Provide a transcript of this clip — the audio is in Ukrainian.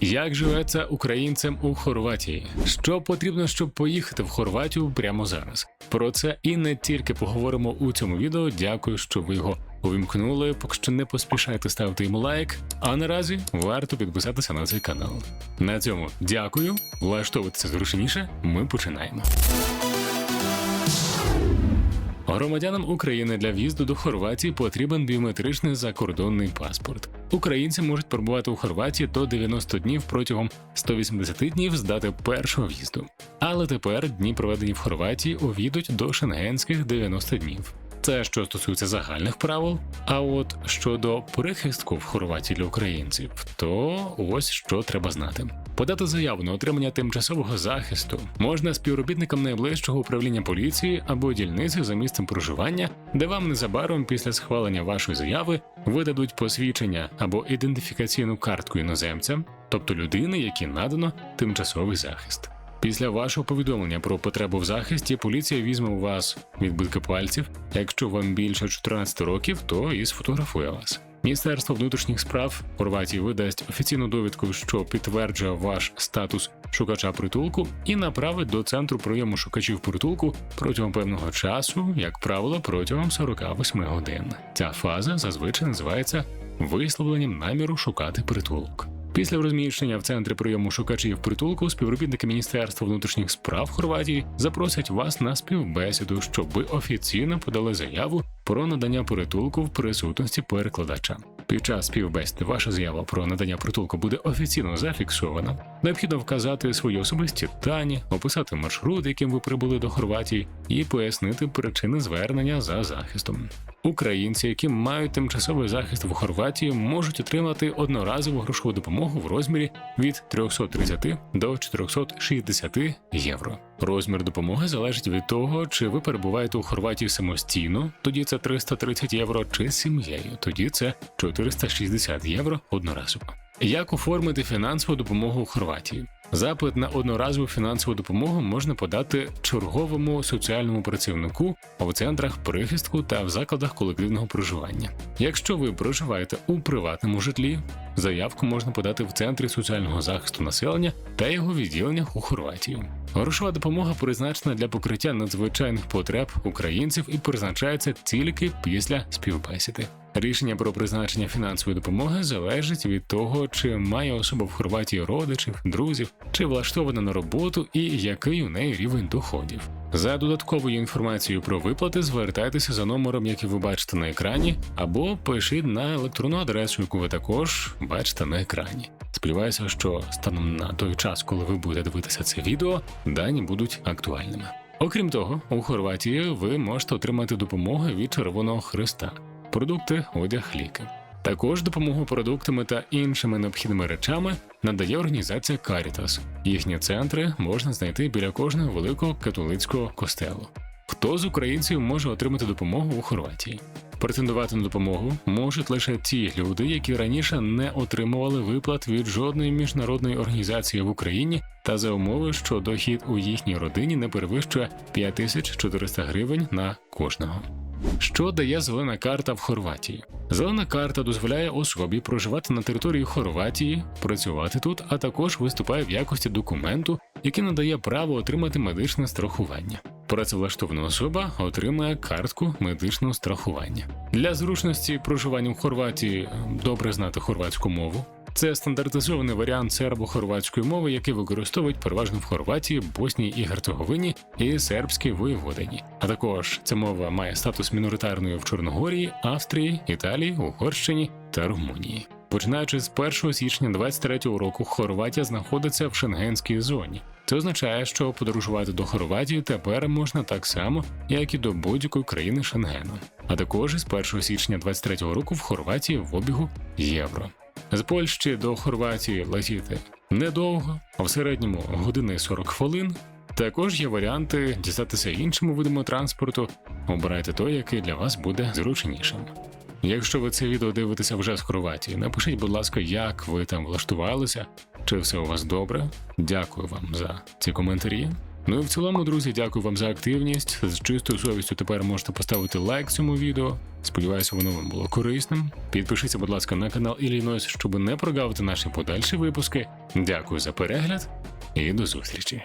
Як живеться українцям у Хорватії? Що потрібно, щоб поїхати в Хорватію прямо зараз? Про це і не тільки поговоримо у цьому відео. Дякую, що ви його увімкнули. Поки що не поспішайте ставити йому лайк. А наразі варто підписатися на цей канал. На цьому дякую. Влаштовуватися зручніше. Ми починаємо. Громадянам України для в'їзду до Хорватії потрібен біометричний закордонний паспорт. Українці можуть перебувати у Хорватії до 90 днів протягом 180 днів з дати першого в'їзду. Але тепер дні, проведені в Хорватії, увійдуть до шенгенських 90 днів. Це що стосується загальних правил. А от щодо прихистку в Хорватії для українців, то ось що треба знати. Подати заяву на отримання тимчасового захисту можна співробітникам найближчого управління поліції або дільниці за місцем проживання, де вам незабаром після схвалення вашої заяви видадуть посвідчення або ідентифікаційну картку іноземця, тобто людини, якій надано тимчасовий захист. Після вашого повідомлення про потребу в захисті поліція візьме у вас відбитки пальців. Якщо вам більше 14 років, то і сфотографує вас. Міністерство внутрішніх справ Хорватії видасть офіційну довідку, що підтверджує ваш статус шукача притулку, і направить до центру прийому шукачів притулку протягом певного часу, як правило, протягом 48 годин. Ця фаза зазвичай називається висловленням наміру шукати притулок. Після розміщення в центрі прийому шукачів притулку співробітники Міністерства внутрішніх справ Хорватії запросять вас на співбесіду, щоб ви офіційно подали заяву про надання притулку в присутності перекладача. Під час співбесіди ваша заява про надання притулку буде офіційно зафіксована. Необхідно вказати свої особисті дані, описати маршрут, яким ви прибули до Хорватії, і пояснити причини звернення за захистом. Українці, які мають тимчасовий захист в Хорватії, можуть отримати одноразову грошову допомогу в розмірі від 330 до 460 євро. Розмір допомоги залежить від того, чи ви перебуваєте у Хорватії самостійно, тоді це 330 євро, чи з сім'єю, тоді це 460 євро одноразово. Як оформити фінансову допомогу у Хорватії? Запит на одноразову фінансову допомогу можна подати черговому соціальному працівнику в центрах прихистку та в закладах колективного проживання. Якщо ви проживаєте у приватному житлі, заявку можна подати в центрі соціального захисту населення та його відділеннях у Хорватії. Грошова допомога призначена для покриття надзвичайних потреб українців і призначається тільки після співбесіди. Рішення про призначення фінансової допомоги залежить від того, чи має особа в Хорватії родичів, друзів, чи влаштована на роботу і який у неї рівень доходів. За додатковою інформацією про виплати звертайтеся за номером, який ви бачите на екрані, або пишіть на електронну адресу, яку ви також бачите на екрані. Сподіваюся, що станом на той час, коли ви будете дивитися це відео, дані будуть актуальними. Окрім того, у Хорватії ви можете отримати допомогу від Червоного Христа, продукти, одяг, ліки. Також допомогу продуктами та іншими необхідними речами надає організація Caritas. Їхні центри можна знайти біля кожного великого католицького костелу. Хто з українців може отримати допомогу у Хорватії? Претендувати на допомогу можуть лише ті люди, які раніше не отримували виплат від жодної міжнародної організації в Україні, та за умови, що дохід у їхній родині не перевищує 5400 гривень на кожного. Що дає зелена карта в Хорватії? Зелена карта дозволяє особі проживати на території Хорватії, працювати тут, а також виступає в якості документу, який надає право отримати медичне страхування. Працевлаштована особа отримає картку медичного страхування. Для зручності проживання в Хорватії добре знати хорватську мову. Це стандартизований варіант сербо-хорватської мови, який використовують переважно в Хорватії, Боснії і Герцеговині і сербській воєводині. А також ця мова має статус міноритарної в Чорногорії, Австрії, Італії, Угорщині та Румунії. Починаючи з 1 січня 2023 року, Хорватія знаходиться в шенгенській зоні. Це означає, що подорожувати до Хорватії тепер можна так само, як і до будь-якої країни Шенгену. А також з 1 січня 2023 року в Хорватії в обігу євро. З Польщі до Хорватії летіти недовго, а в середньому години 40 хвилин. Також є варіанти дістатися іншими видами транспорту. Обирайте той, який для вас буде зручнішим. Якщо ви це відео дивитеся вже з Хорватії, напишіть, будь ласка, як ви там влаштувалися, чи все у вас добре. Дякую вам за ці коментарі. Ну і в цілому, друзі, дякую вам за активність. З чистою совістю тепер можете поставити лайк цьому відео. Сподіваюся, воно вам було корисним. Підпишіться, будь ласка, на канал Іллінойс, щоб не прогавити наші подальші випуски. Дякую за перегляд і до зустрічі.